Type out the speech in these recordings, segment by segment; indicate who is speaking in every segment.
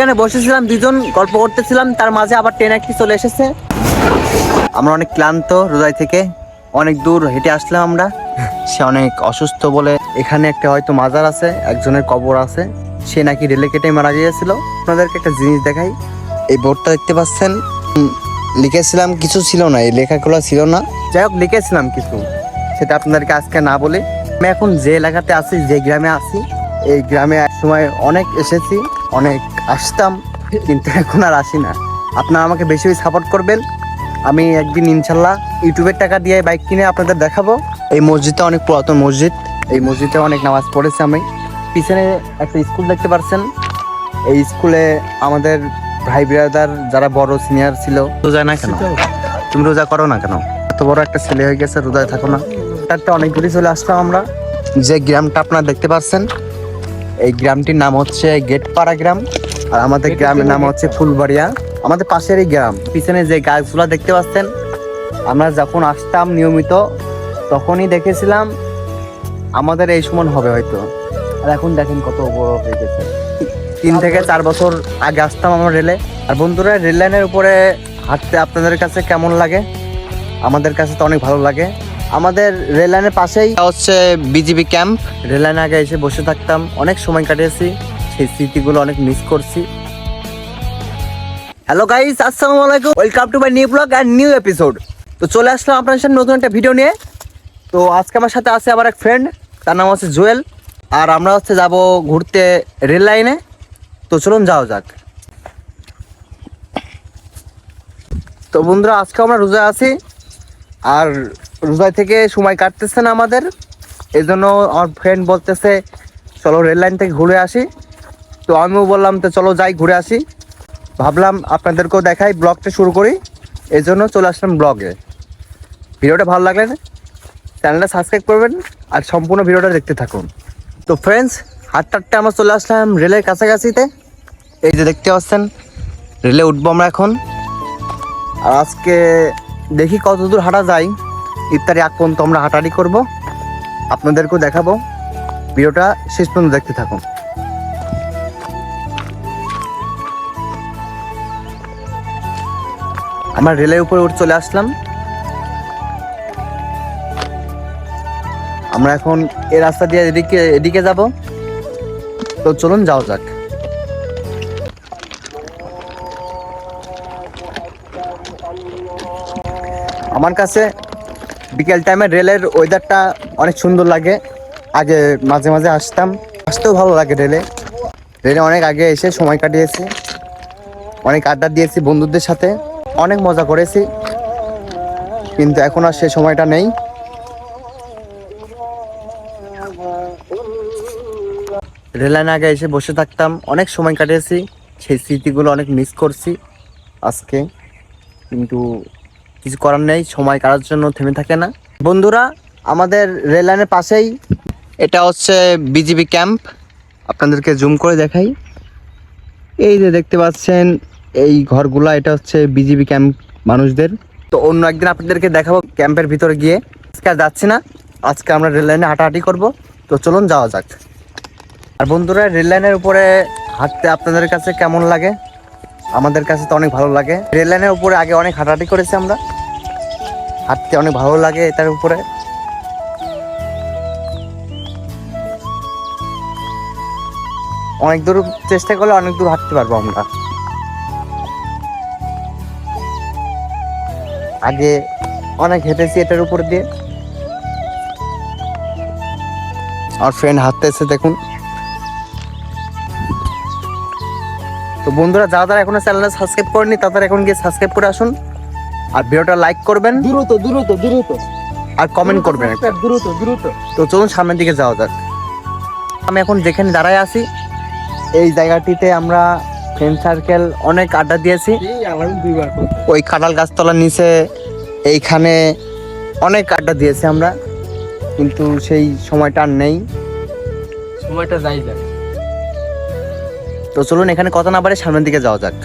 Speaker 1: এখানে বসেছিলাম, দুজন গল্প করতেছিলাম, তার মাঝে আবার ট্রেন একটি চলে এসেছে। আমরা অনেক ক্লান্ত রোজাই থেকে, অনেক দূর হেঁটে আসলাম আমরা। সে অনেক অসুস্থ বলে এখানে একটা হয়তো মাজার আছে, একজনের কবর আছে। সে নাকি রেলে কেটে মারা গিয়েছিল। আপনাদেরকে একটা জিনিস দেখাই। এই বোর্ডটা দেখতে পাচ্ছেন? লিখেছিলাম, কিছু ছিল না, এই লেখাগুলো ছিল না। যাই হোক, লিখেছিলাম কিছু। সেটা আপনাদেরকে আজকে না বলে। আমি এখন যে এলাকাতে আছি, যে গ্রামে আছি, এই গ্রামে এক সময় অনেক এসেছি। অনেক আসতাম, কিন্তু এখন আর আসি না। আপনারা আমাকে বেশি বেশি সাপোর্ট করবেন। আমি একদিন ইনশাল্লাহ ইউটিউবের টাকা দিয়ে বাইক কিনে আপনাদের দেখাবো। এই মসজিদটা অনেক পুরাতন মসজিদ। এই মসজিদে অনেক নামাজ পড়েছি আমি। পিছনে একটা স্কুল দেখতে পারছেন। এই স্কুলে আমাদের ভাই ব্রাদার যারা বড় সিনিয়র ছিল রোজা না কেন? তুমি রোজা করো না কেন? এত বড় একটা ছেলে হয়ে গেছে, রোজায় থাকো না। একটা অনেক চলে আসলাম আমরা। যে গ্রামটা আপনারা দেখতে পাচ্ছেন এই গ্রামটির নাম হচ্ছে গেটপাড়া গ্রাম আর আমাদের গ্রামের নাম হচ্ছে ফুলবাড়িয়া। আমাদের পাশেরই গ্রাম পিছনে যে গাছগুলো দেখতে পাচ্ছেন আমরা যখন আসতাম নিয়মিত তখনই দেখেছিলাম আমাদের এই সমান হবে হয়তো। আর এখন দেখেন কত বড় হয়ে গেছে। তিন থেকে চার বছর আগে আসতাম আমরা রেলে। আর বন্ধুরা রেল লাইনের উপরে হাঁটতে আপনাদের কাছে কেমন লাগে? আমাদের কাছে তো অনেক ভালো লাগে। আমাদের রেল লাইনের পাশেই। হচ্ছে বিজিবি ক্যাম্প রেল লাইনে আগে এসে বসে থাকতাম। অনেক সময় কাটিয়েছি। সেই স্মৃতিগুলো অনেক মিস করছি। হ্যালো গাইস আসসালামু আলাইকুম। Welcome to my new blog and new episode তো চলে আসলাম আপনার সাথে নতুন একটা ভিডিও নিয়ে। তো আজকে আমার সাথে আছে আবার এক ফ্রেন্ড তার নাম হচ্ছে জুয়েল। আর আমরা হচ্ছে যাব ঘুরতে রেল লাইনে তো চলুন যাও যাক। তো বন্ধুরা আজকে আমরা রোজা আছি। আর রোজায় থেকে সময় কাটতেছে না আমাদের। এই জন্য আমার ফ্রেন্ড বলতেছে, চলো রেল লাইন থেকে ঘুরে আসি। তো আমিও বললাম তো চলো যাই, ঘুরে আসি। ভাবলাম আপনাদেরকেও দেখাই, ব্লগটা শুরু করি। এই জন্য চলে আসলাম ব্লগে। ভিডিওটা ভালো লাগলে চ্যানেলটা সাবস্ক্রাইব করবেন আর সম্পূর্ণ ভিডিওটা দেখতে থাকুন। তো ফ্রেন্ডস হাঁটতে হাঁটতে আমরা চলে আসলাম রেলের কাছাকাছিতে। এই যে দেখতে পাচ্ছেন রেলে উঠবো আমরা এখন। আর আজকে দেখি কত দূর হাঁটা যায়। ইফতারি আগ পর্যন্ত আমরা হাঁটাহাঁটি করব। আপনাদেরকেও দেখাবো। ভিডিওটা শেষ পর্যন্ত দেখতে থাকুন। আমরা রেলের উপরে উঠে চলে আসলাম। আমরা এখন এই রাস্তা দিয়ে এদিকে এদিকে যাব। তো চলুন যাও যাক। আমার কাছে বিকেল টাইমে রেলের ওয়েদারটা অনেক সুন্দর লাগে। আগে মাঝে মাঝে আসতাম। আসতেও ভালো লাগে রেলে রেলে অনেক আগে এসে সময় কাটিয়েছি। অনেক আড্ডা দিয়েছি বন্ধুদের সাথে। অনেক মজা করেছি। কিন্তু এখন আর সে সময়টা নেই। রেল লাইনে আগে এসে বসে থাকতাম। অনেক সময় কাটিয়েছি। সেই স্মৃতিগুলো অনেক মিস করছি আজকে। কিন্তু কিছু করার নেই, সময় কাটার জন্য থেমে থাকে না। বন্ধুরা, আমাদের রেল লাইনের পাশেই এটা হচ্ছে বিজিবি ক্যাম্প। আপনাদেরকে জুম করে দেখাই। এই যে দেখতে পাচ্ছেন, এই ঘরগুলা, এটা হচ্ছে বিজিবি ক্যাম্প মানুষদের। তো অন্য একদিন আপনাদেরকে দেখাবো ক্যাম্পের ভিতরে গিয়ে। আজকে আর যাচ্ছি না, আজকে আমরা রেল লাইনে হাঁটাহাঁটি করব। তো চলুন যাওয়া যাক। আর বন্ধুরা, রেল লাইনের উপরে হাঁটতে আপনাদের কাছে কেমন লাগে? আমাদের কাছে তো অনেক ভালো লাগে। রেল লাইনের উপরে আগে অনেক হাঁটাহাঁটি করেছি আমরা। হাঁটতে অনেক ভালো লাগে এটার উপরে। অনেক দূর চেষ্টা করলে অনেক দূর হাঁটতে পারব আমরা। আগে অনেক হেঁটেছি এটার উপর দিয়ে। আর ফ্রেন্ড হাঁটতেছে, দেখুন। তো বন্ধুরা যারা যারা এখনও চ্যানেলটা সাবস্ক্রাইব করেনি তাদের এখন গিয়ে সাবস্ক্রাইব করে আসুন। আর ভিডিওটা লাইক করবেন।
Speaker 2: দ্রুত দ্রুত দ্রুত।
Speaker 1: আর কমেন্ট করবেন।
Speaker 2: দ্রুত দ্রুত।
Speaker 1: তো চলুন সামনের দিকে যাওয়া যাক। আমি এখন যেখানে দাঁড়ায় আছি এই জায়গাটিতে আমরা ফ্রেন্ড সার্কেল অনেক আড্ডা দিয়েছি। ওই কাঁঠাল গাছতলার নিচে এইখানে অনেক আড্ডা দিয়েছি আমরা। কিন্তু সেই সময়টা আর নেই।
Speaker 2: সময়টা যাই যাক।
Speaker 1: তো চলুন এখানে কথা না পারে সামনের দিকে যাওয়া যাক।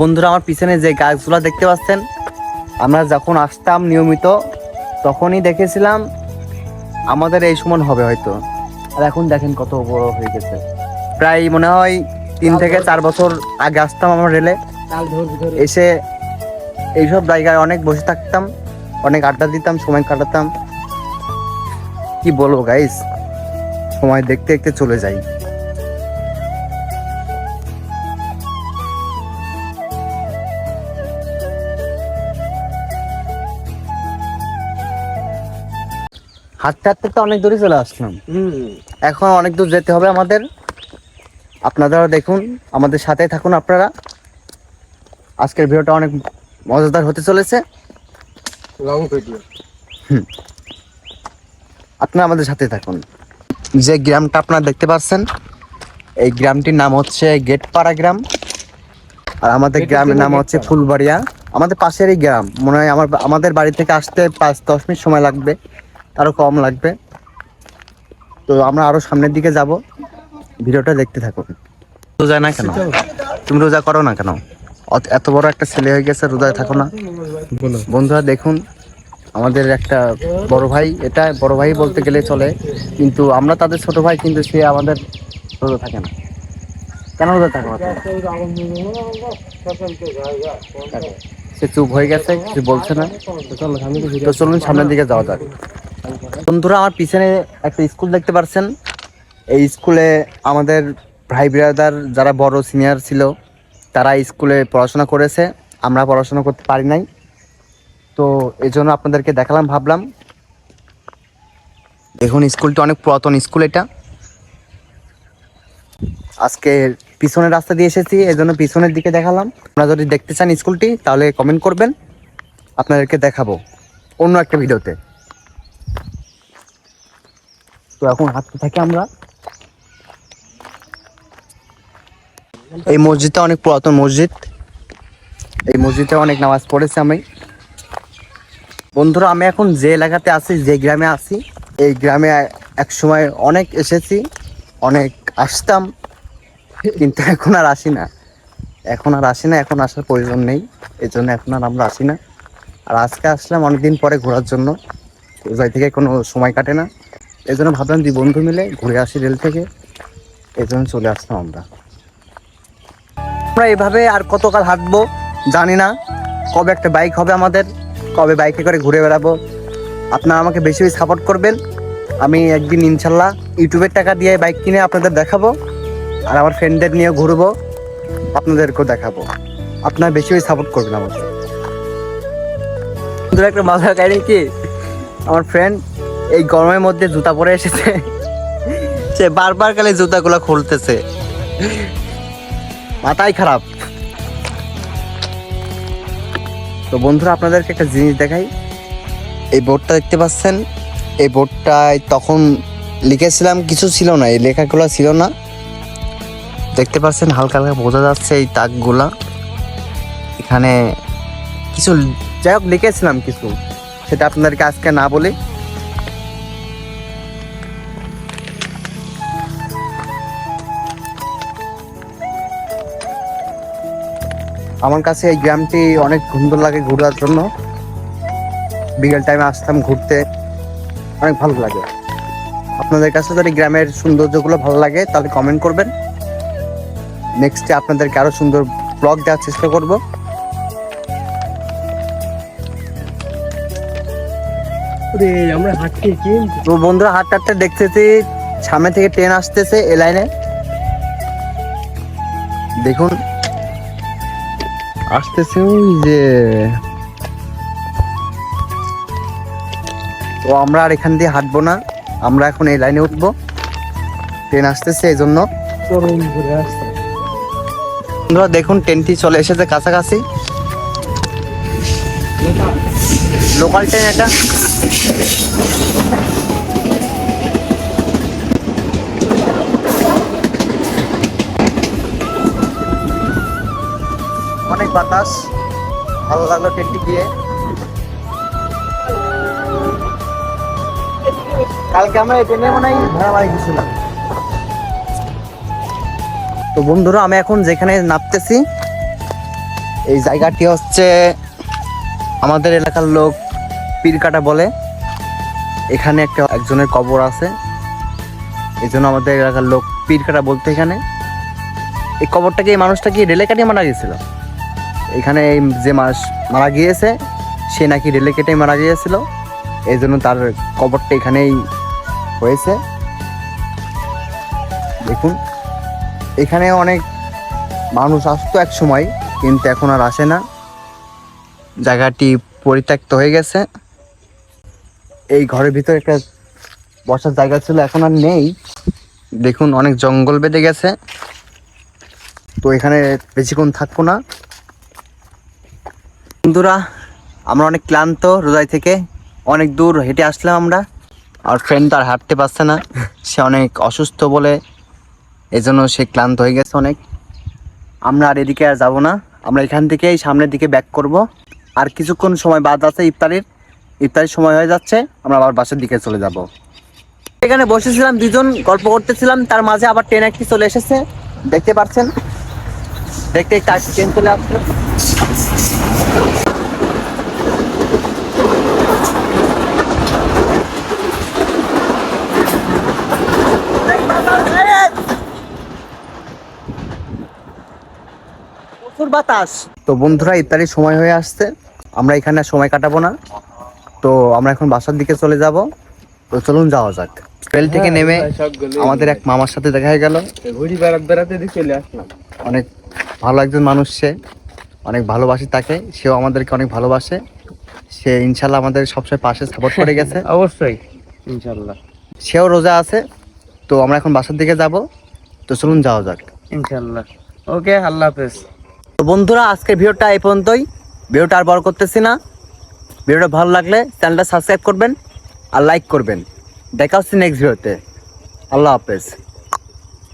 Speaker 1: বন্ধুরা আমার পিছনে যে গাছগুলো দেখতে পাচ্ছেন আমরা যখন আসতাম নিয়মিত তখনই দেখেছিলাম আমাদের এই সমান হবে হয়তো। আর এখন দেখেন কত বড় হয়ে গেছে। প্রায় মনে হয় তিন থেকে চার বছর। আগে আসতাম আমরা রেলে। এসে এইসব জায়গায় অনেক বসে থাকতাম অনেক আড্ডা দিতাম সময় কাটাতাম। কি বলব গাইস সময় দেখতে দেখতে চলে যাই। হাঁটতে হাঁটতে তো অনেক দূরে চলে আসলাম।
Speaker 2: হুম
Speaker 1: এখন অনেক দূর যেতে হবে আমাদের। আপনারাও দেখুন আমাদের সাথে থাকুন আপনারা। আজকের ভিডিওটা অনেক মজাদার হতে চলেছে।
Speaker 2: লং
Speaker 1: আপনারা আমাদের সাথে থাকুন। যে গ্রামটা আপনারা দেখতে পাচ্ছেন এই গ্রামটির নাম হচ্ছে গেটপাড়া গ্রাম। আর আমাদের গ্রামের নাম হচ্ছে ফুলবাড়িয়া। আমাদের পাশেরই গ্রাম। মনে হয় আমার আমাদের বাড়ি থেকে আসতে পাঁচ দশ মিনিট সময় লাগবে। তারও কম লাগবে। তো আমরা আরও সামনের দিকে যাব। ভিডিওটা দেখতে থাকুন। রোজা না কেন? তুমি রোজা করো না কেন? এত বড় একটা ছেলে হয়ে গেছে রোজায় থাকো না। বন্ধুরা দেখুন আমাদের একটা বড় ভাই এটা বড় ভাই বলতে গেলে চলে কিন্তু আমরা তাদের ছোট ভাই কিন্তু সে আমাদের রোজা থাকে না। কেন রোজা থাকে? সে চুপ হয়ে গেছে, কিছু বলছে না।
Speaker 2: তো
Speaker 1: চলুন সামনের দিকে যাওয়া যাক। বন্ধুরা, আমার পিছনে একটা স্কুল দেখতে পারছেন। এই স্কুলে আমাদের ভাই ব্রাদার যারা বড় সিনিয়র ছিল, তারা স্কুলে পড়াশোনা করেছে। আমরা পড়াশোনা করতে পারি নাই। তো এই জন্য আপনাদেরকে দেখালাম, ভাবলাম। দেখুন, স্কুলটা অনেক পুরাতন স্কুল এটা। আজকে পিছনের রাস্তা দিয়ে এসেছি এই জন্য পিছনের দিকে দেখালাম। আপনারা যদি দেখতে চান স্কুলটি, তাহলে কমেন্ট করবেন। আপনাদেরকে দেখাবো অন্য একটা ভিডিওতে। তো এখন হাঁটতে থাকি আমরা। এই মসজিদটা অনেক পুরাতন মসজিদ। এই মসজিদে অনেক নামাজ পড়েছি আমি। বন্ধুরা, আমি এখন যে এলাকাতে আছি, যে গ্রামে আছি, এই গ্রামে এক সময় অনেক এসেছি, অনেক আসতাম, কিন্তু এখন আর আসি না। এখন আর আসি না, এখন আসার প্রয়োজন নেই এই জন্য এখন আর আমরা আসি না। আর আজকে আসলাম অনেকদিন পরে ঘোরার জন্য রোজাই থেকে কোনো সময় কাটে না। এই জন্য ভাবলাম দুই বন্ধু মিলে ঘুরে আসি রেল থেকে এই জন্য চলে আসলাম আমরা। আমরা এভাবে আর কতকাল হাঁটবো জানি না, কবে একটা বাইক হবে আমাদের, কবে বাইকে করে ঘুরে বেড়াবো। আপনারা আমাকে বেশি বেশি সাপোর্ট করবেন। আমি একদিন ইনশাল্লাহ ইউটিউবের টাকা দিয়ে বাইক কিনে আপনাদের দেখাবো আর আমার ফ্রেন্ডদের নিয়ে ঘুরবো, আপনাদেরকেও দেখাবো। আপনারা বেশি বেশি সাপোর্ট করবেন আমাকে। একটা মজার কাহিনী কি? আমার ফ্রেন্ড এই গরমের মধ্যে জুতা পরে এসেছে। সে বারবার খালি জুতাগুলো খুলতেছে। মাথাই খারাপ। তো বন্ধুরা, আপনাদেরকে একটা জিনিস দেখাই। এই বোর্ডটা দেখতে পাচ্ছেন? এই বোর্ডটায় তখন লিখেছিলাম, কিছু ছিল না, এই লেখাগুলো ছিল না। দেখতে পাচ্ছেন, হালকা হালকা বোঝা যাচ্ছে এই তাকগুলা এখানে কিছু, যাই হোক, লিখেছিলাম কিছু। সেটা আপনাদেরকে আজকে না বলে। আমার কাছে এই গ্রামটি অনেক সুন্দর লাগে ঘোরার জন্য। বিকেল টাইমে আসতাম ঘুরতে। অনেক ভালো লাগে। আপনাদের কাছে যদি গ্রামের সৌন্দর্যগুলো ভালো লাগে তাহলে কমেন্ট করবেন। নেক্সটে আপনাদেরকে আরও সুন্দর ব্লগ দেওয়ার চেষ্টা করব।
Speaker 2: আমরা হাঁটছি
Speaker 1: তো বন্ধুরা হাঁটতে হাঁটতে দেখতেছি সামনে থেকে ট্রেন আসতেছে এ লাইনে। দেখুন। আসতেছে ওই যে ও আমরা আর এখান দিয়ে হাঁটবো না। আমরা এখন এই লাইনে উঠবো। ট্রেন আসতেছে এই জন্য দেখুন, ট্রেনটি চলে এসেছে কাছাকাছি। লোকাল ট্রেন এটা। অনেক বাতাস। ভালো লাগল ট্রেনটি গিয়ে। কালকে আমরা এই ট্রেনে মনে হয় তো বন্ধুরা, আমি এখন যেখানে নামতেছি, এই জায়গাটি হচ্ছে আমাদের এলাকার লোক পীরকাটা বলে। এখানে একটা একজনের কবর আছে। এই জন্য আমাদের এলাকার লোক পীরকাটা বলতে এখানে। এই কবরটাকে এই মানুষটা কি রেলে কাটিয়ে মারা গিয়েছিল? এখানে এই যে মানুষ মারা গিয়েছে, সে নাকি রেলে কেটে মারা গিয়েছিল। এই জন্য তার কবরটা এখানেই হয়েছে। দেখুন, এখানে অনেক মানুষ আসতো এক সময়, কিন্তু এখন আর আসে না। জায়গাটি পরিত্যক্ত হয়ে গেছে। এই ঘরের ভিতরে একটা বসার জায়গা ছিল, এখন আর নেই। দেখুন, অনেক জঙ্গল বেঁধে গেছে। তো এখানে বেশিক্ষণ থাকব না। বন্ধুরা, আমরা অনেক ক্লান্ত রোজাই থেকে। অনেক দূর হেঁটে আসলাম আমরা। আর ফ্রেন্ড তার হাঁটতে পারছে না। সে অনেক অসুস্থ বলে এজন্য সে ক্লান্ত হয়ে গেছে অনেক। আমরা আর এদিকে আর যাব না। আমরা এখান থেকেই সামনের দিকে ব্যাক করব। আর কিছুক্ষণ সময় বাদ আছে ইফতারির। ইফতারির সময় হয়ে যাচ্ছে। আমরা আবার বাসের দিকে চলে যাব। এখানে বসেছিলাম, দুজন গল্প করতেছিলাম। তার মাঝে আবার ট্রেন একটি চলে এসেছে। দেখতে পাচ্ছেন? দেখতে ট্রেন চলে আসছে প্রচুর বাতাস। তো বন্ধুরা ইত্যাদির সময় হয়ে আসছে। আমরা এখানে সময় কাটাবো না। তো আমরা এখন বাসার দিকে চলে যাব। তো চলুন যাওয়া যাক। রেল থেকে নেমে আমাদের এক মামার সাথে দেখা হয়ে গেল।
Speaker 2: ঘুরি বেড়াতে বেড়াতে চলে আসলাম।
Speaker 1: অনেক ভালো একজন মানুষ সে। অনেক ভালোবাসি তাকে। সেও আমাদেরকে অনেক ভালোবাসে। সে ইনশাল্লাহ আমাদের সবসময় পাশে সাপোর্ট করে গেছে।
Speaker 2: অবশ্যই। ইনশাল্লাহ।
Speaker 1: সেও রোজা আছে। তো আমরা এখন বাসার দিকে যাব। তো চলুন যাওয়া যাক।
Speaker 2: ইনশাল্লাহ। ওকে আল্লাহ হাফেজ।
Speaker 1: তো বন্ধুরা, আজকের ভিডিওটা এই পর্যন্তই। ভিডিওটা আর বড় করতেছি না। ভিডিওটা ভালো লাগলে চ্যানেলটা সাবস্ক্রাইব করবেন আর লাইক করবেন। দেখা হচ্ছে নেক্সট ভিডিওতে। আল্লাহ হাফেজ।